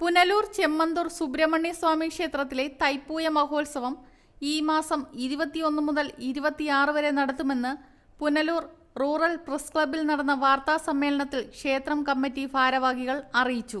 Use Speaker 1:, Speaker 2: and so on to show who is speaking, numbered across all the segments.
Speaker 1: പുനലൂർ ചെമ്മന്തൂർ സുബ്രഹ്മണ്യ സ്വാമി ക്ഷേത്രത്തിലെ തൈപ്പൂയ മഹോത്സവം ഈ മാസം ഇരുപത്തിയൊന്ന് മുതൽ ഇരുപത്തിയാറ് വരെ നടത്തുമെന്ന് പുനലൂർ റൂറൽ പ്രസ് ക്ലബിൽ നടന്ന വാർത്താ സമ്മേളനത്തിൽ ക്ഷേത്രം കമ്മിറ്റി ഭാരവാഹികൾ അറിയിച്ചു.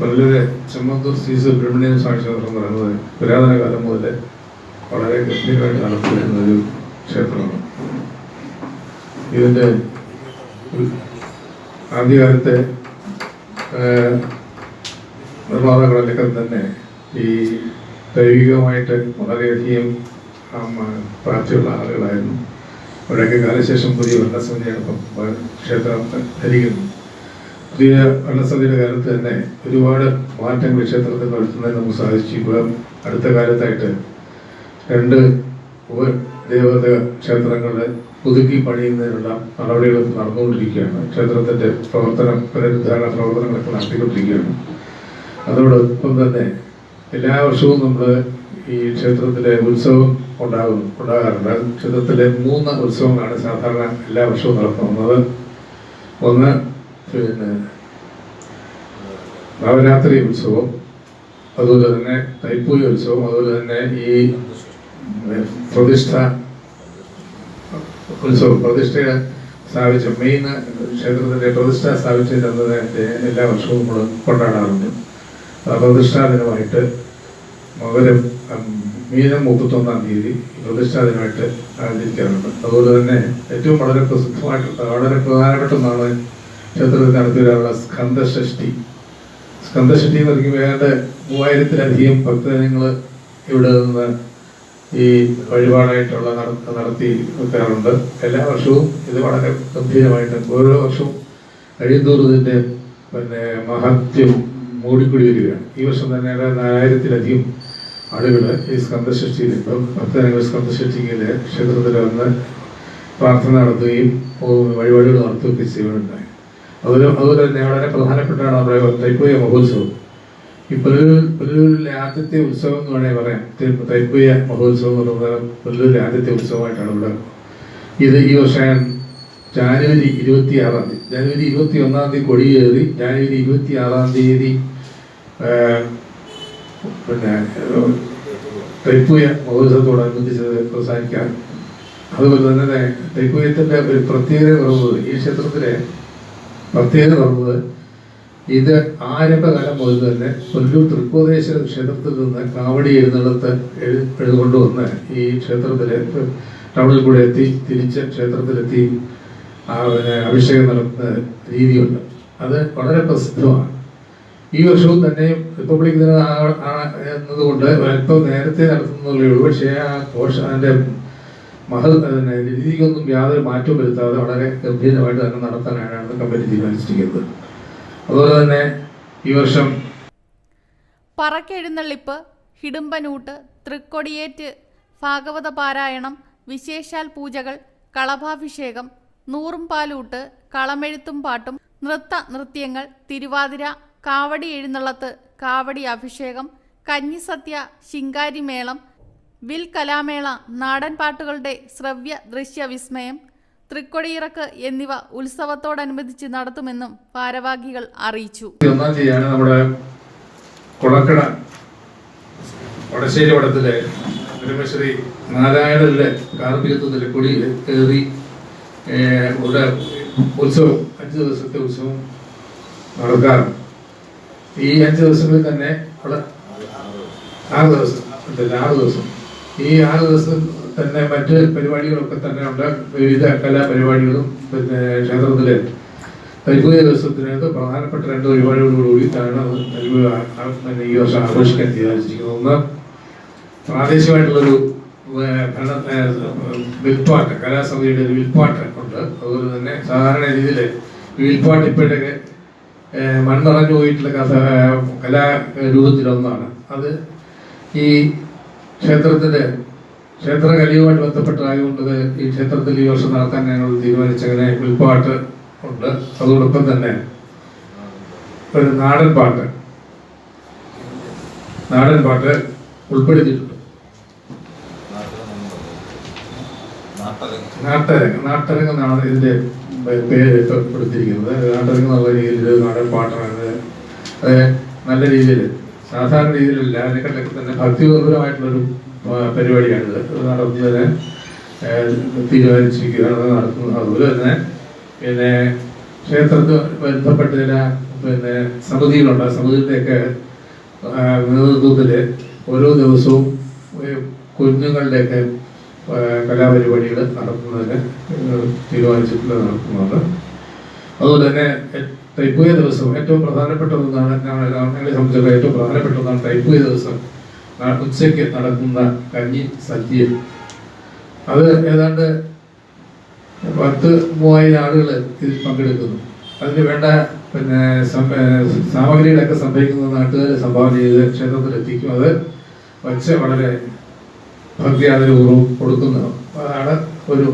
Speaker 2: വളരെ ചെമ്മന്തൂർ ശ്രീ സുബ്രഹ്മണ്യ സ്വാമി ക്ഷേത്രം എന്ന് പറയുന്നത് പുരാതന കാലം മുതൽ വളരെ ഗംഭീരമായിട്ട് നടത്തിവരുന്ന ഒരു ക്ഷേത്രമാണ്. ഇതിന്റെ ആദ്യകാലത്തെ നിർമ്മാതാക്കളൊക്കെ തന്നെ ഈ ദൈവികമായിട്ട് വളരെയധികം പ്രാപ്തിയുള്ള ആളുകളായിരുന്നു. അവരൊക്കെ കാലശേഷം പുതിയ ഭരണസമിതിയാണ് ക്ഷേത്രം ധരിക്കുന്നു പുതിയ ഭരണസമിതിയുടെ കാലത്ത് തന്നെ ഒരുപാട് മാറ്റങ്ങൾ ക്ഷേത്രത്തിൽ വരുത്തുന്നതിന് നമുക്ക് സാധിച്ചു. ഇപ്പം അടുത്ത കാലത്തായിട്ട് രണ്ട് ഉപദേവത ക്ഷേത്രങ്ങളെ പുതുക്കി പണിയുന്നതിനുള്ള നടപടികൾ നടന്നുകൊണ്ടിരിക്കുകയാണ്. ക്ഷേത്രത്തിന്റെ പ്രവർത്തനം പുനരുദ്ധാരണ പ്രവർത്തനങ്ങളൊക്കെ നടത്തിക്കൊണ്ടിരിക്കുകയാണ്. അതോടൊപ്പം തന്നെ എല്ലാ വർഷവും നമ്മൾ ഈ ക്ഷേത്രത്തിലെ ഉത്സവം ഉണ്ടാകും ഉണ്ടാകാറുണ്ട്. ക്ഷേത്രത്തിലെ മൂന്ന് ഉത്സവങ്ങളാണ് സാധാരണ എല്ലാ വർഷവും നടത്തുന്നത്. ഒന്ന് പിന്നെ നവരാത്രി ഉത്സവം അതുപോലെ തന്നെ തൈപ്പൂയ ഉത്സവം അതുപോലെ തന്നെ ഈ പ്രതിഷ്ഠ ഉത്സവം പ്രതിഷ്ഠ സ്ഥാപിച്ച മെയിൻ ക്ഷേത്രത്തിന്റെ പ്രതിഷ്ഠ സ്ഥാപിച്ച തന്നെ എല്ലാ വർഷവും നമ്മൾ കൊണ്ടാടാറുണ്ട്. പ്രതിഷ്ഠാ ദിനമായിട്ട് മകരം മീനം മുപ്പത്തൊന്നാം തീയതി പ്രതിഷ്ഠാ ദിനമായിട്ട് ആചരിക്കാറുണ്ട്. അതുപോലെ തന്നെ ഏറ്റവും വളരെ പ്രസിദ്ധമായിട്ട് വളരെ പ്രധാനപ്പെട്ട ഒന്നാണ് ക്ഷേത്രത്തിൽ നടത്തിവരാനുള്ള സ്കന്ധഷ്ടി. സ്കന്ധഷ്ടി എന്ന് പറയുമ്പോൾ ഏതാണ്ട് മൂവായിരത്തിലധികം ഭക്തജനങ്ങൾ ഇവിടെ നിന്ന് ഈ വഴിപാടായിട്ടുള്ള നട- നടത്തി വെക്കാറുണ്ട്. എല്ലാ വർഷവും ഇത് വളരെ ഗംഭീരമായിട്ട് ഓരോ വർഷവും ഇതിന്റെ പിന്നെ മഹത്യം മൂടിക്കൂടി വരികയാണ് ഈ വർഷം തന്നെ നാലായിരത്തിലധികം ആളുകൾ ഈ സ്കന്ധഷ്ഠിയിൽ ഇപ്പം ഭക്തജനങ്ങൾ സ്കന്ദഷഷ്ടിയിലെ ക്ഷേത്രത്തിൽ വന്ന് പ്രാർത്ഥന നടത്തുകയും വഴിപാടുകൾ നടത്തുകയൊക്കെ ചെയ്യുന്നുണ്ടായി. അതുപോലെ അതുപോലെ തന്നെ വളരെ പ്രധാനപ്പെട്ടാണ് നമ്മുടെ തൈപ്പൂയ മഹോത്സവം. പുല്ലൂർ ആദ്യത്തെ ഉത്സവം എന്ന് വേണമെങ്കിൽ പറയാം. തൈപ്പുയ മഹോത്സവം എന്ന് പറയുന്നത് പുല്ലൂരിലെ ആദ്യത്തെ ഉത്സവമായിട്ടാണ് ഇവിടെ. ഇത് ഈ വർഷം ജാനുവരി ഇരുപത്തി ആറാം തീയതി ജാനുവരി ഇരുപത്തി ഒന്നാം തീയതി കൊടിയേറി ജാനുവരി ഇരുപത്തി ആറാം തീയതി പിന്നെ തൈപ്പുയ മഹോത്സവത്തോടനുബന്ധിച്ച് അവസാനിക്കാൻ. അതുപോലെ തന്നെ തൈപ്പൂയത്തിന്റെ ഒരു പ്രത്യേകത പറയുന്നത് ഈ ക്ഷേത്രത്തിലെ പ്രത്യേകത പറയുന്നത് ഇത് ആരംഭകാലം മുതൽ തന്നെ കൊല്ലൂർ തൃക്കോതേശ്വര ക്ഷേത്രത്തിൽ നിന്ന് കാവടി എഴുന്നള്ളത്ത് എഴു എഴുതുകൊണ്ടുവന്ന് ഈ ക്ഷേത്രത്തിലെ ടൗണിൽ കൂടെ എത്തി തിരിച്ച് ക്ഷേത്രത്തിലെത്തി അഭിഷേകം നടത്തുന്ന രീതിയുണ്ട്. അത് വളരെ പ്രസിദ്ധമാണ്. ഈ വർഷവും തന്നെ റിപ്പബ്ലിക് ദിനം എന്നതുകൊണ്ട് അല്പം നേരത്തെ നടത്തുന്നുള്ളൂ പക്ഷേ ആ കോഷ അതിന്റെ പിന്നെ രീതിക്കൊന്നും യാതൊരു മാറ്റവും വരുത്താതെ വളരെ ഗംഭീരമായിട്ട് തന്നെ നടത്താനാണ് കമ്പനി തീരുമാനിച്ചിരിക്കുന്നത്. അതുപോലെ തന്നെ ഈ വർഷം
Speaker 1: പറക്കെഴുന്നള്ളിപ്പ് ഹിടുമ്പനൂട്ട് തൃക്കൊടിയേറ്റ് ഭാഗവത പാരായണം വിശേഷാൽ പൂജകൾ കളഭാഭിഷേകം നൂറും പാലൂട്ട് കളമെഴുത്തും പാട്ടും നൃത്ത നൃത്യങ്ങൾ തിരുവാതിര കാവടി എഴുന്നള്ളത്ത് കാവടി അഭിഷേകം കഞ്ഞിസത്യ ശിങ്കാരിമേളം വിൽ കലാമേള നാടൻ പാട്ടുകളുടെ ശ്രവ്യ ദൃശ്യ വിസ്മയം തൃക്കൊടിയിറക്ക് എന്നിവ ഉത്സവത്തോടനുബന്ധിച്ച് നടത്തുമെന്നും ഭാരവാഹികൾ അറിയിച്ചു.
Speaker 2: ഒന്നാം തീയതിയാണ് നമ്മുടെ കുളക്കട വടശ്ശേരി വടത്തിലെ ബ്രഹ്മശ്രീ നാരായണന്റെ കാർമ്മികത്വത്തിലെ കൊടി കയറി ഉള്ള ഉത്സവം അഞ്ച് ദിവസത്തെ ഉത്സവം നടക്കാറുണ്ട്. ഈ അഞ്ച് ദിവസങ്ങളിൽ തന്നെ അവിടെ ആറ് ദിവസം ആറ് ദിവസം ഈ ആറ് ദിവസം തന്നെ മറ്റ് പരിപാടികളൊക്കെ തന്നെ ഉണ്ട്. വിവിധ കലാപരിപാടികളും പിന്നെ ക്ഷേത്രത്തിലെ തൈപ്പൂയ ദിവസത്തിനകത്ത് പ്രധാനപ്പെട്ട രണ്ട് പരിപാടികളോടുകൂടി തന്നെ പിന്നെ ഈ വർഷം ആഘോഷിക്കാൻ തീരുമാനിച്ചിരിക്കുന്നത് ഒന്ന് പ്രാദേശികമായിട്ടുള്ളൊരു വിൽപ്പാട്ട് കലാസമിതിയുടെ ഒരു വിൽപ്പാട്ട് ഉണ്ട്. അതുപോലെ തന്നെ സാധാരണ രീതിയിൽ വിൽപ്പാട്ട് ഇപ്പോഴൊക്കെ മൺമറഞ്ഞു പോയിട്ടുള്ള കഥ ഏഹ്, കലാരൂപത്തിലൊന്നാണ്. അത് ഈ ക്ഷേത്രത്തിന്റെ ക്ഷേത്ര കലിയുമായിട്ട് ബന്ധപ്പെട്ടതായതുകൊണ്ട് ഈ ക്ഷേത്രത്തിൽ ഈ വർഷം നടത്താൻ ഞങ്ങൾ തീരുമാനിച്ചങ്ങനെ വിൽപ്പാട്ട് ഉണ്ട്. അതോടൊപ്പം തന്നെ ഒരു നാടൻ പാട്ട്. നാടൻ പാട്ട് ഉൾപ്പെടുത്തിയിട്ടുണ്ട്. നാട്ടരങ്ങ്. നാട്ടരങ്ങ് എന്നാണ് ഇതിന്റെ പേര് ഇപ്പൊ കൊടുത്തിരിക്കുന്നത് നാട്ടരങ്ങ് എന്നുള്ള രീതിയിൽ നാടൻ പാട്ടാണ്. അത് നല്ല രീതിയിൽ സാധാരണ രീതിയിലല്ല. അതിനെക്കാട്ടൊക്കെ തന്നെ ഭക്തിപരമായിട്ടുള്ളൊരു ആ, പരിപാടിയാണിത് നടത്തുന്നതിന് തീരുമാനിച്ചിരിക്കുകയാണ്. നടത്തുന്നത് അതുപോലെ തന്നെ പിന്നെ ക്ഷേത്രത്തിൽ ബന്ധപ്പെട്ട ചില പിന്നെ സമിതികളുണ്ട്. ആ സമിതിയുടെയൊക്കെ നേതൃത്വത്തിൽ ഓരോ ദിവസവും കുഞ്ഞുങ്ങളുടെയൊക്കെ കലാപരിപാടികൾ നടത്തുന്നതിന് തീരുമാനിച്ചിട്ടുള്ള നടത്തുന്നുണ്ട്. അതുപോലെ തന്നെ തൈപ്പൂയ ദിവസം ഏറ്റവും പ്രധാനപ്പെട്ട ഒന്നാണ് ഞങ്ങളെ സംബന്ധിച്ചിടത്തോളം ഏറ്റവും പ്രധാനപ്പെട്ട ഒന്നാണ് തൈപ്പൂയ ദിവസം. ഉച്ചയ്ക്ക് നടക്കുന്ന കഞ്ഞി സദ്യ അത് ഏതാണ്ട് പത്ത് മൂവായിരം ആളുകൾ ഇതിൽ പങ്കെടുക്കുന്നു. അതിന് വേണ്ട പിന്നെ സാമഗ്രികളൊക്കെ സംഭവിക്കുന്ന നാട്ടുകാർ സംഭാവന ചെയ്ത് ക്ഷേത്രത്തിൽ എത്തിക്കും അത് വച്ച് വളരെ ഭക്തിയാദരപൂർവം കൊടുക്കുന്നു. അതാണ് ഒരു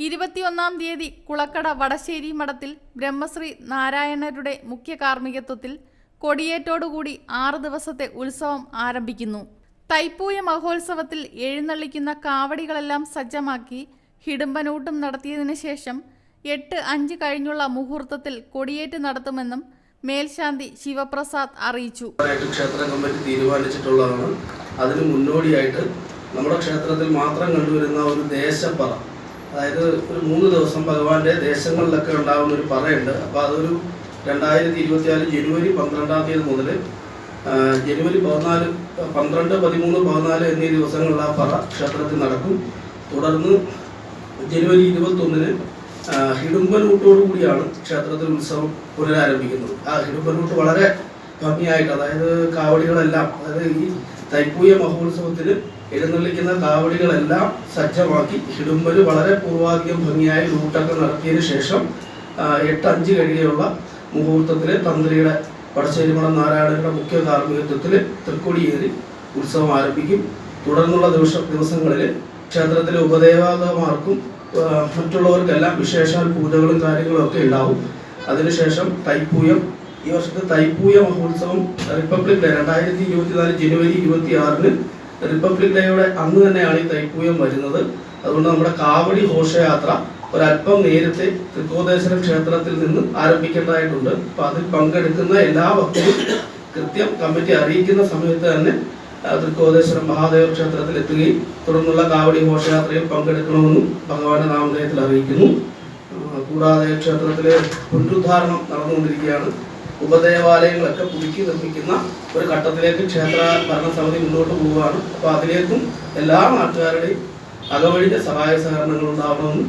Speaker 1: ഇരുപത്തിയൊന്നാം തീയതി കുളക്കട വടശ്ശേരി മഠത്തിൽ ബ്രഹ്മശ്രീ നാരായണരുടെ മുഖ്യ കാർമ്മികത്വത്തിൽ കൊടിയേറ്റോടുകൂടി ആറ് ദിവസത്തെ ഉത്സവം ആരംഭിക്കുന്നു. തൈപ്പൂയ മഹോത്സവത്തിൽ എഴുന്നള്ളിക്കുന്ന കാവടികളെല്ലാം സജ്ജമാക്കി ഹിടുമ്പനൂട്ടും നടത്തിയതിനു ശേഷം എട്ട് അഞ്ച് കഴിഞ്ഞുള്ള മുഹൂർത്തത്തിൽ കൊടിയേറ്റ് നടത്തുമെന്നും മേൽശാന്തി ശിവപ്രസാദ് അറിയിച്ചു.
Speaker 3: ക്ഷേത്ര കമ്മിറ്റി തീരുമാനിച്ചിട്ടുള്ളതാണ്. അതിന് മുന്നോടിയായിട്ട് നമ്മുടെ ക്ഷേത്രത്തിൽ മാത്രം കണ്ടുവരുന്ന ഒരു ദേശപ്പറ അതായത് ഒരു മൂന്ന് ദിവസം ഭഗവാന്റെ ദേശങ്ങളിലൊക്കെ ഉണ്ടാകുന്ന ഒരു പറയുണ്ട്. അപ്പോൾ അതൊരു രണ്ടായിരത്തി ഇരുപത്തിനാല് ജനുവരി പന്ത്രണ്ടാം തീയതി മുതൽ ജനുവരി പതിനാല് പന്ത്രണ്ട് പതിമൂന്ന് പതിനാല് എന്നീ ദിവസങ്ങളിൽ ആ പറ ക്ഷേത്രത്തിൽ നടക്കും. തുടർന്ന് ജനുവരി ഇരുപത്തൊന്നിന് ഹിഡുമ്പനൂട്ടോടു കൂടിയാണ് ക്ഷേത്രത്തിൽ ഉത്സവം പുനരാരംഭിക്കുന്നത്. ആ ഹിഡുമ്പനൂട്ട് വളരെ ഭംഗിയായിട്ട് അതായത് കാവടികളെല്ലാം അതായത് ഈ തൈപ്പൂയ മഹോത്സവത്തിന് എഴുന്നള്ളിക്കുന്ന കാവടികളെല്ലാം സജ്ജമാക്കി ഹിഡുമ്പന് വളരെ പൂർവാധികം ഭംഗിയായി റൂട്ടൊക്കെ നടത്തിയതിനു ശേഷം എട്ടഞ്ച് കഴിയുള്ള മുഹൂർത്തത്തിൽ തന്ത്രിയുടെ വടശ്ശേരിമഠം നാരായണരുടെ മുഖ്യ കാർമ്മികത്വത്തിൽ തൃക്കൊടിയേറി ഉത്സവം ആരംഭിക്കും. തുടർന്നുള്ള ദിവസ ദിവസങ്ങളിൽ ക്ഷേത്രത്തിലെ ഉപദേവകമാർക്കും മറ്റുള്ളവർക്കെല്ലാം വിശേഷാൽ പൂജകളും കാര്യങ്ങളും ഒക്കെ ഉണ്ടാവും. അതിനുശേഷം തൈപ്പൂയം. ഈ വർഷത്തെ തൈപ്പൂയ മഹോത്സവം റിപ്പബ്ലിക് ഡേ രണ്ടായിരത്തി ഇരുപത്തിനാല് ജനുവരി ഇരുപത്തി ആറിന് റിപ്പബ്ലിക് ഡേയുടെ അന്ന് തന്നെയാണ് ഈ തൈപ്പൂയം വരുന്നത്. അതുകൊണ്ട് നമ്മുടെ കാവടി ഘോഷയാത്ര ഒരല്പം നേരത്തെ തൃക്കോദേശരം ക്ഷേത്രത്തിൽ നിന്ന് ആരംഭിക്കേണ്ടതായിട്ടുണ്ട് അപ്പൊ അതിൽ പങ്കെടുക്കുന്ന എല്ലാ ഭക്തരും കൃത്യം കമ്മിറ്റി അറിയിക്കുന്ന സമയത്ത് തന്നെ ആ, മഹാദേവ ക്ഷേത്രത്തിൽ എത്തുകയും തുടർന്നുള്ള കാവടി ഘോഷയാത്രയിൽ പങ്കെടുക്കണമെന്നും ഭഗവാന്റെ നാമധേയത്തിൽ അറിയിക്കുന്നു. കൂടാതെ ക്ഷേത്രത്തിലെ പുനരുദ്ധാരണം നടന്നുകൊണ്ടിരിക്കുകയാണ്. ഉപദേവാലയങ്ങളൊക്കെ പുതുക്കി നിർമ്മിക്കുന്ന ഒരു ഘട്ടത്തിലേക്ക് ക്ഷേത്ര ഭരണസമിതി മുന്നോട്ട് പോവുകയാണ്. അപ്പോൾ അതിലേക്കും എല്ലാ നാട്ടുകാരുടെയും അകവഴിഞ്ഞ സഹായ സഹകരണങ്ങൾ ഉണ്ടാവണമെന്നും